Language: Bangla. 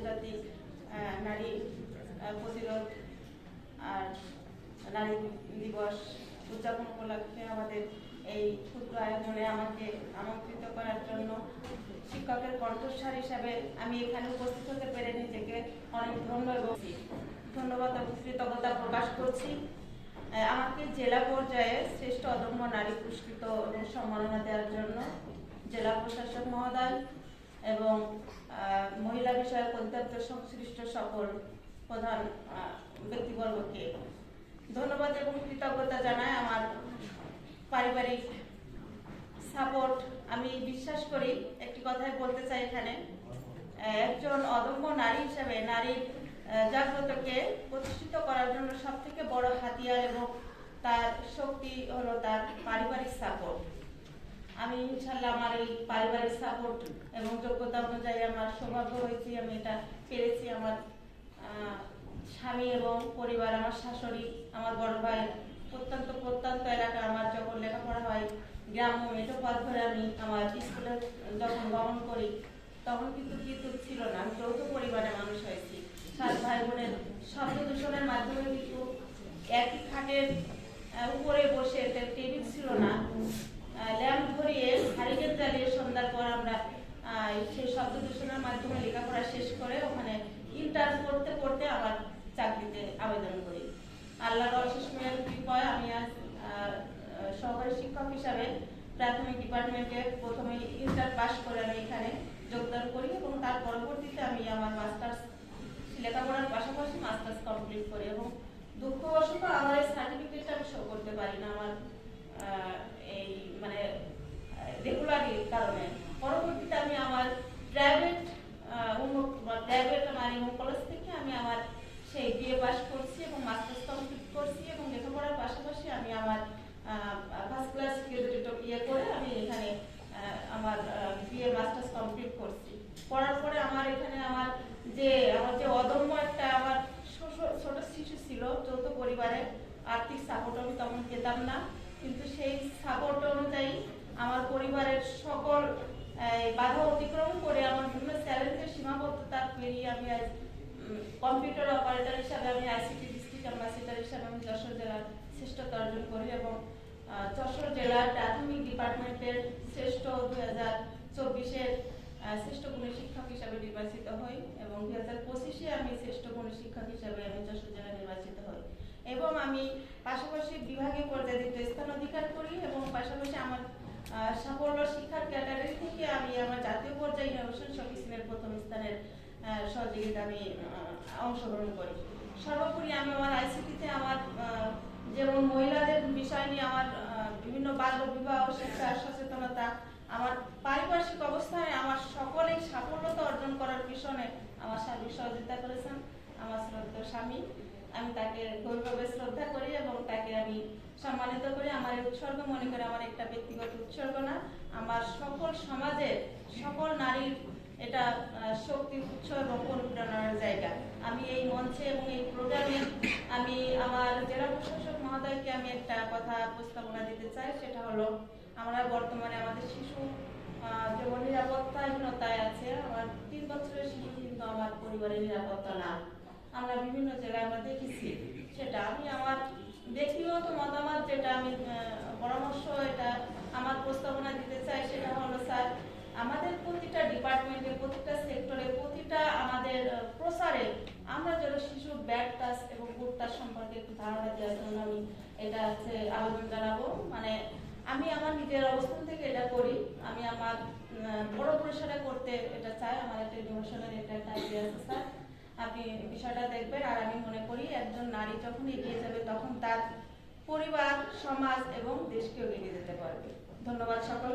আন্তর্জাতিক নারী প্রতিরোধ আর নারী দিবস উদযাপন উপলক্ষে আমাদের এই ক্ষুদ্র আয়োজনে আমাকে আমন্ত্রিত করার জন্য শিক্ষকের কণ্ঠস্বর হিসাবে আমি এখানে উপস্থিত হতে পেরে নিজেকে অনেক ধন্য এবং ধন্যবাদ এবং কৃতজ্ঞতা প্রকাশ করছি। আমাকে জেলা পর্যায়ে শ্রেষ্ঠ অদম্য নারী পুরস্কৃত এবং সম্মাননা দেওয়ার জন্য জেলা প্রশাসক মহোদয় এবং মহিলা বিষয়ক অধিদপ্তর সংশ্লিষ্ট সকল প্রধান ব্যক্তিবর্গকে ধন্যবাদ এবং কৃতজ্ঞতা জানাই আমার পারিবারিক সাপোর্ট। আমি বিশ্বাস করি একটি কথাই বলতে চাই এখানে। একজন অদম্য নারী হিসাবে নারীর জাগ্রতকে প্রতিষ্ঠিত করার জন্য সব থেকে বড় হাতিয়ার এবং তার শক্তি হলো তার পারিবারিক সাপোর্ট। আমি ইনশাল্লাহ আমার এই পারিবারিক সাপোর্ট এবং যোগ্যতা অনুযায়ী আমার সৌভাগ্য হয়েছে, আমি এটা পেরেছি। আমার স্বামী এবং পরিবার, আমার শাশুড়ি, আমার বড় ভাই, প্রত্যন্ত প্রত্যন্ত এলাকা আমার যখন লেখাপড়া হয় গ্রাম্য মেঠো পথ ধরে আমি আমার স্কুলে যখন গমন করি, তখন কিন্তু বিদ্যুৎ ছিল না। আমি যৌথ পরিবারে মানুষ হয়েছি। সাত ভাই বোনের শব্দ দূষণের মাধ্যমে কিন্তু একই খাটের মাধ্যমে লেখাপড়া শেষ করে ওখানে ইন্টার করতে করতে আবার চাকরিতে আবেদন করি। আল্লাহর অশেষ মেয়ের কৃপায় আমি আজ সহকারী শিক্ষক হিসাবে প্রাথমিক ডিপার্টমেন্টে প্রথমে ইন্টার পাস করে আমি এখানে যোগদান করি এবং তার পরবর্তীতে আমি আমার মাস্টার্স লেখাপড়ার পাশাপাশি মাস্টার্স কমপ্লিট করি এবং দুঃখবশত আমার এই সার্টিফিকেটটা আমি শো করতে পারি না আমার এই মানে রেগুলারি কারণে। পরবর্তীতে আমি আমার প্রাইভেট উন্মুক্ত বা প্রাইভেট মানে কলেজ থেকে আমি আমার সেই বিএ পাস করছি এবং মাস্টার্স কমপ্লিট করছি এবং লেখাপড়ার পাশাপাশি আমি আমার ফার্স্ট ক্লাস গ্রাজুয়েট ইয়ে করে আমি এখানে আমার বিএ মাস্টার্স কমপ্লিট করছি। করার পরে আমার এখানে আমার যে আমার যে অদম্য একটা আমার ছোট শিশু ছিল, যৌথ পরিবারে আর্থিক সাপোর্ট আমি তখন পেতাম না। কিন্তু সেই সাপোর্ট অনুযায়ী আমার পরিবারের সকল বাধা অতিক্রম করে আমার বিভিন্ন চ্যালেঞ্জের সীমাবদ্ধতা পেরিয়ে আমি আজ কম্পিউটার অপারেটর হিসাবে আমি আইসিটি ডিস্ট্রিক্ট অ্যাম্বাসিডার হিসাবে আমি যশোর জেলার শ্রেষ্ঠতা অর্জন করি এবং যশোর জেলার প্রাথমিক ডিপার্টমেন্টের শ্রেষ্ঠ দুই হাজার চব্বিশের শ্রেষ্ঠ গুণী শিক্ষক হিসাবে নির্বাচিত হই এবং দুই হাজার পঁচিশে আমি শ্রেষ্ঠ গুণী শিক্ষক হিসাবে আমি যশোর জেলা নির্বাচিত হই। এবং আমি পাশাপাশি বিভাগীয় পর্যায়ে দ্বিতীয় স্থান অধিকার করি এবং পাশাপাশি আমার সাফল্য শিক্ষার ক্যাটাগরি থেকে আমি আমার জাতীয় পর্যায়ে ইনোভেশন শপিসিনের প্রথম স্থানের সহযোগিতা আমি অংশগ্রহণ করি। সর্বোপরি আমি আমার আইসিটিতে আমার যেমন মহিলাদের বিষয় নিয়ে আমার বিভিন্ন বাল্য বিবাহ, শিক্ষা, সচেতনতা, আমার পারিপার্শ্বিক অবস্থায় আমার সকলেই সাফল্যতা অর্জন করার পিছনে আমার স্বামী সহযোগিতা করেছেন আমার শ্রদ্ধেয় স্বামী। আমি তাকে গভীরভাবে শ্রদ্ধা করি। সম্মানিত করি আমার উৎসর্গ মনে করে আমার একটা ব্যক্তিগত উৎসর্গ না আমার সকল সমাজের সকল নারীর এটা আহ, শক্তির উৎস এবং অনুপ্রেরণার জায়গা। আমি এই মঞ্চে এবং এই প্রোগ্রামে আমি আমার জেলা প্রশাসক মহোদয়কে আমি একটা কথা প্রস্তাবনা দিতে চাই সেটা হলো আমরা বর্তমানে আমাদের শিশু যেমন নিরাপত্তাহীনতায় আছে আমার তিন বছরের শিশু কিন্তু আমার পরিবারের নিরাপত্তা না। আমরা বিভিন্ন জায়গায় আমরা দেখেছি সেটা আমি আমার ব্যক্তিগত মতামত যেটা আমি পরামর্শ এটা আমার প্রস্তাবনা দিতে চাই সেটা হলো, স্যার, আমাদের প্রতিটা ডিপার্টমেন্টে প্রতিটা সেক্টরে, প্রতিটা আমাদের প্রসারে আমরা যেন শিশুর ব্যাড টাচ এবং গুড টাচ সম্পর্কে একটু ধারণা দেওয়ার জন্য আমি এটা হচ্ছে আবেদন জানাব। মানে আমি আমার নিজের অবস্থান থেকে এটা করি। আমি আমার বড় পরিসরে করতে এটা চাই। আমার একটা ইনোভেশনের এটা একটা আইডিয়া আছে, স্যার। আপনি বিষয়টা দেখবেন আর আমি মনে করি একজন নারী যখন এগিয়ে যাবে তখন তার পরিবার, সমাজ এবং দেশকেও এগিয়ে যেতে পারবে। ধন্যবাদ সকল